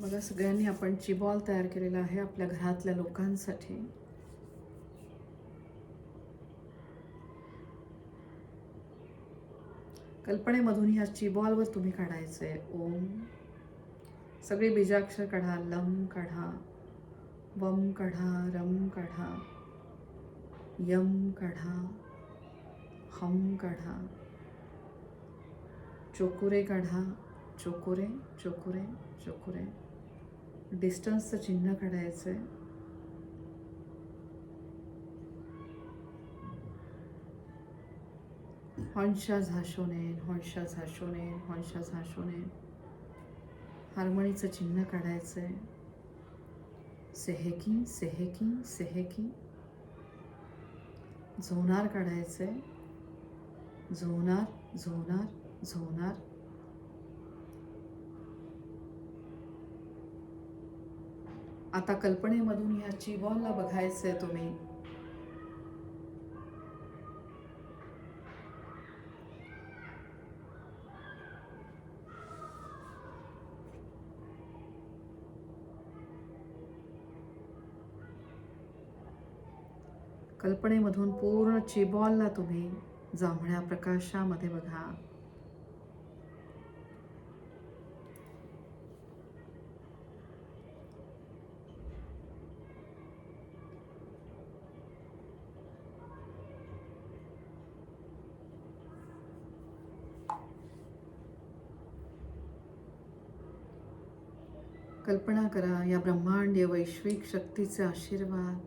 बघा सगळ्यांनी आपण चिबॉल तयार केलेला आहे आपल्या घरातल्या लोकांसाठी. कल्पनेमधून ह्या चिबॉलवर तुम्ही काढायचे ओम. सगळी बीजाक्षर काढा लम काढा वम काढा रम काढा यम काढा हम काढा चोकुरे काढा चोकुरे चोकुरे चोकुरे. डिस्टन्सचं चिन्ह काढायचं आहे हॉन्शा झाशोने हॉन्शा झाशोने हॉन्शा झाशोने हार्मोनीचं चिन्ह काढायचं आहे सेहेकी सेहेकी सेहेकी. झोनार काढायचं आहे झोनार झोनार झोनार. आता कल्पनेमधून ह्या चिबॉलला बघायचंय तुम्ही. कल्पनेमधून पूर्ण चिबॉलला तुम्ही जांभळ्या प्रकाशामध्ये बघा. कल्पना करा या ब्रह्मांडीय वैश्विक शक्तीचे आशीर्वाद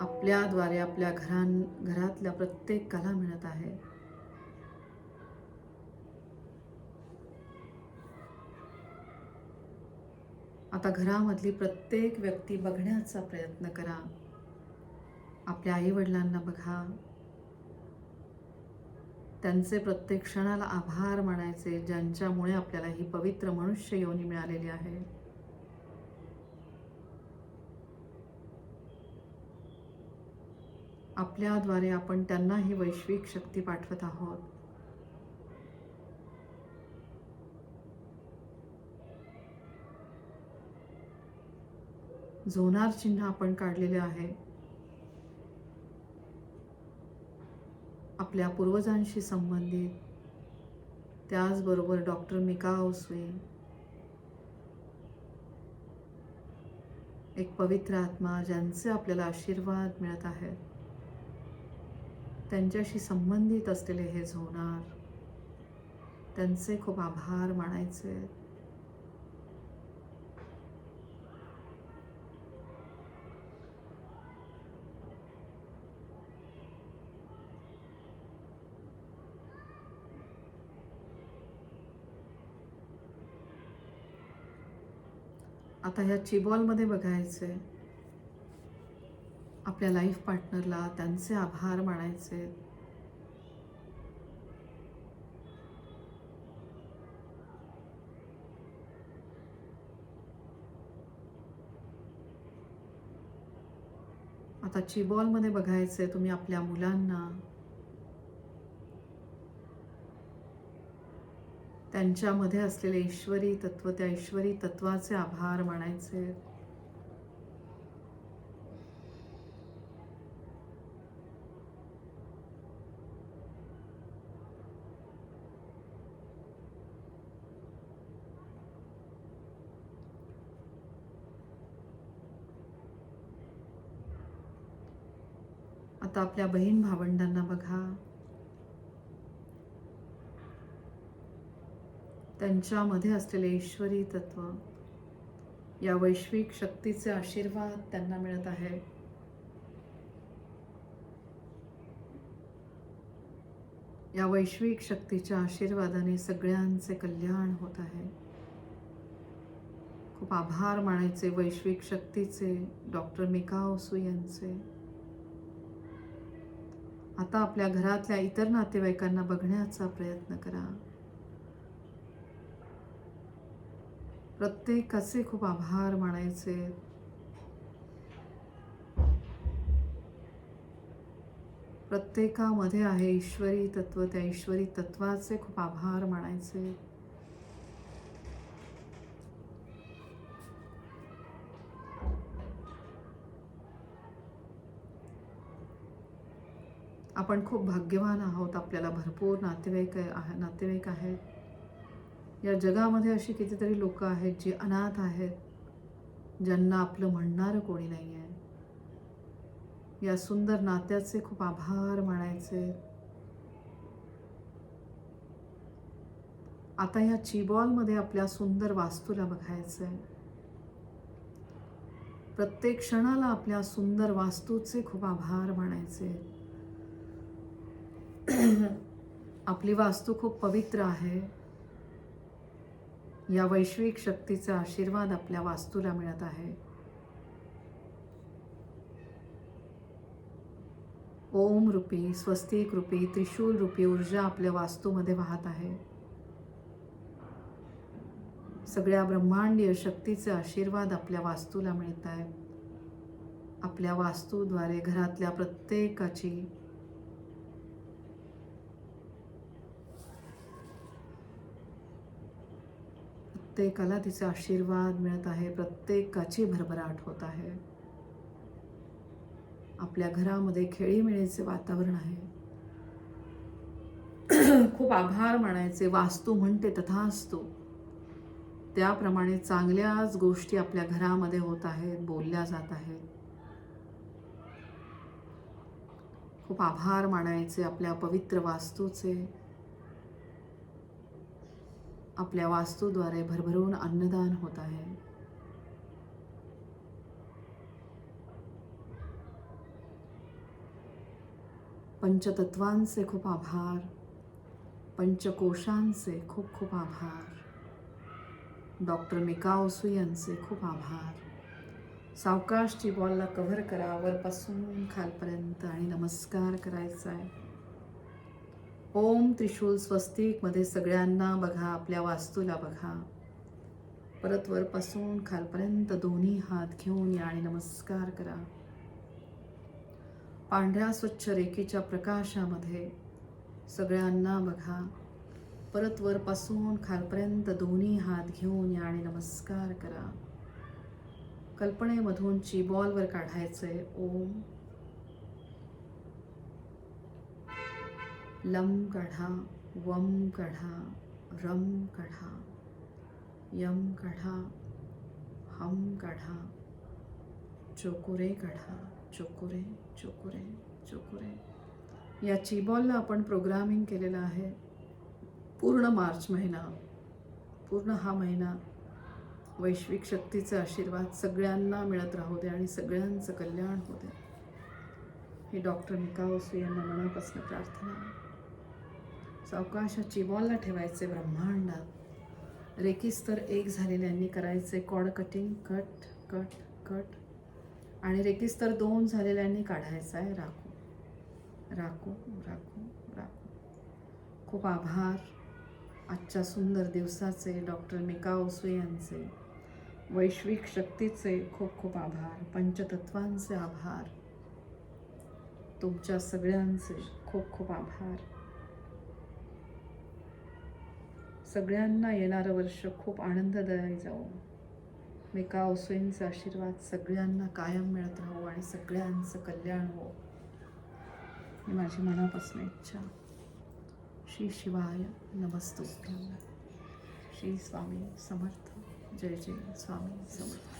आपल्याद्वारे आपल्या घरां घरातल्या प्रत्येकाला मिळत आहे. आता घरामधली प्रत्येक व्यक्ती बघण्याचा प्रयत्न करा. आपल्या आईवडिलांना बघा. त्यांचे प्रत्येक क्षणाला आभार मानायचे ज्यांच्यामुळे आपल्याला ही पवित्र मनुष्य योनी मिळालेली आहे. आपल्याद्वारे आपण त्यांना ही वैश्विक शक्ती पाठवत आहोत. झोनार चिन्ह आपण काढलेले आहे. आपल्या पूर्वजांशी संबंधित. त्याचबरोबर डॉक्टर मिका ओसवे एक पवित्र आत्मा ज्यांचे आपल्याला आशीर्वाद मिळत आहेत. त्यांच्याशी संबंधित असलेले हे झोनार त्यांचे खूप आभार मानायचे. आता ह्या चिबॉलमध्ये बघायचे. आपल्या लाईफ पार्टनरला त्यांचे आभार मानायचे. आता चिबॉलमध्ये बघायचे तुम्ही आपल्या मुलांना. त्यांच्यामध्ये असलेले ईश्वरी तत्व त्या ईश्वरी तत्वाचे आभार मानायचे. आता आपल्या बहीण भावंडांना बघा. त्यांच्यामध्ये असलेले ईश्वरी तत्व या वैश्विक शक्तीचे आशीर्वाद त्यांना मिळत आहे. या वैश्विक शक्तीच्या आशीर्वादाने सगळ्यांचे कल्याण होत आहे. खूप आभार मानायचे वैश्विक शक्तीचे डॉक्टर मिकाओसू यांचे आता आपल्या घरातल्या इतर नातेवाईकांना बघण्याचा प्रयत्न करा. प्रत्येकाचे खूप आभार मानायचे. प्रत्येकामध्ये आहे ईश्वरी तत्व त्या ईश्वरी तत्वाचे खूप आभार मानायचे. आपण खूप भाग्यवान आहोत. आपल्याला भरपूर नातेवाईक आहे नातेवाईक आहेत. या जगामध्ये अशी कितीतरी लोक आहेत जी अनाथ आहेत ज्यांना आपलं म्हणणारं कोणी नाही आहे या सुंदर नात्याचे खूप आभार मानायचे. आता ह्या चिबॉलमध्ये आपल्या सुंदर वास्तूला बघायचं आहे प्रत्येक क्षणाला आपल्या सुंदर वास्तूचे खूप आभार मानायचे. आपली वास्तू खूप पवित्र आहे. या वैश्विक शक्तीचा आशीर्वाद आपल्या वास्तूला मिळत आहे. ओम रूपी स्वस्तिक रूपी त्रिशूल रूपी ऊर्जा आपल्या वास्तूमध्ये वाहत आहे. सगळ्या ब्रह्मांडीय शक्तीचे आशीर्वाद आपल्या वास्तूला मिळत आहेत. आपल्या वास्तूद्वारे घरातल्या प्रत्येकाची प्रत्येकाला तिचा आशीर्वाद मिळत आहे प्रत्येकाची भरभराट होत आहे. आपल्या घरामध्ये खेळीमेळीचे वातावरण आहे. खूप आभार मानायचे वास्तू म्हणते तथा असतो त्याप्रमाणे चांगल्याच गोष्टी आपल्या घरामध्ये होत आहेत बोलल्या जात आहेत. खूप आभार मानायचे आपल्या पवित्र वास्तूचे. आपल्या वास्तूद्वारे भरभरून अन्नदान होत आहे. पंचतत्वांचे खूप आभार. पंचकोशांचे खूप खूप आभार. डॉक्टर मिका ओसू यांचे खूप आभार. सावकाशची बॉलला कव्हर करा. वरपासून खालपर्यंत आणि नमस्कार करायचा आहे ओम त्रिशूल स्वस्तिकमध्ये सगळ्यांना बघा आपल्या वास्तूला बघा. परत वरपासून खालपर्यंत दोन्ही हात घेऊन या आणि नमस्कार करा. पांढऱ्या स्वच्छ रेखेच्या प्रकाशामध्ये सगळ्यांना बघा. परत वरपासून खालपर्यंत दोन्ही हात घेऊन या आणि नमस्कार करा. कल्पनेमधून चीबॉलवर काढायचं आहे ओम. लम कढा वम कढा रम कढा यम कढा हम कढा चोकुरे कढा चोकुरे चोकुरे चोकुरे. या चिबॉलला आपण प्रोग्रामिंग केलेलं आहे. पूर्ण मार्च महिना पूर्ण हा महिना वैश्विक शक्तीचा आशीर्वाद सगळ्यांना मिळत राहू दे आणि सगळ्यांचं कल्याण होऊ दे. हे डॉक्टर मिका ओसू यांना मनापासून प्रार्थना सावकाशाची बॉलला ठेवायचे ब्रह्मांडात रेकीस्तर एक झालेल्यांनी करायचे cord cutting cut cut cut. आणि रेकीस्तर दोन झालेल्यांनी काढायचा आहे. राखू राखू राखू राखू. खूप आभार. आजच्या सुंदर दिवसाचे डॉक्टर मिका ओसू यांचे. वैश्विक शक्तीचे खूप खूप आभार. पंचतत्वांचे आभार. तुमच्या सगळ्यांचे खूप खूप आभार. सगळ्यांना येणारं वर्ष खूप आनंददायी जाऊ मेका ओसोईंचा आशीर्वाद सगळ्यांना कायम मिळत राहू आणि सगळ्यांचं कल्याण हो. ही माझी मनापासून इच्छा. श्री शिवाय नमस्तुभ्यम श्री स्वामी समर्थ. जय जय स्वामी समर्थ.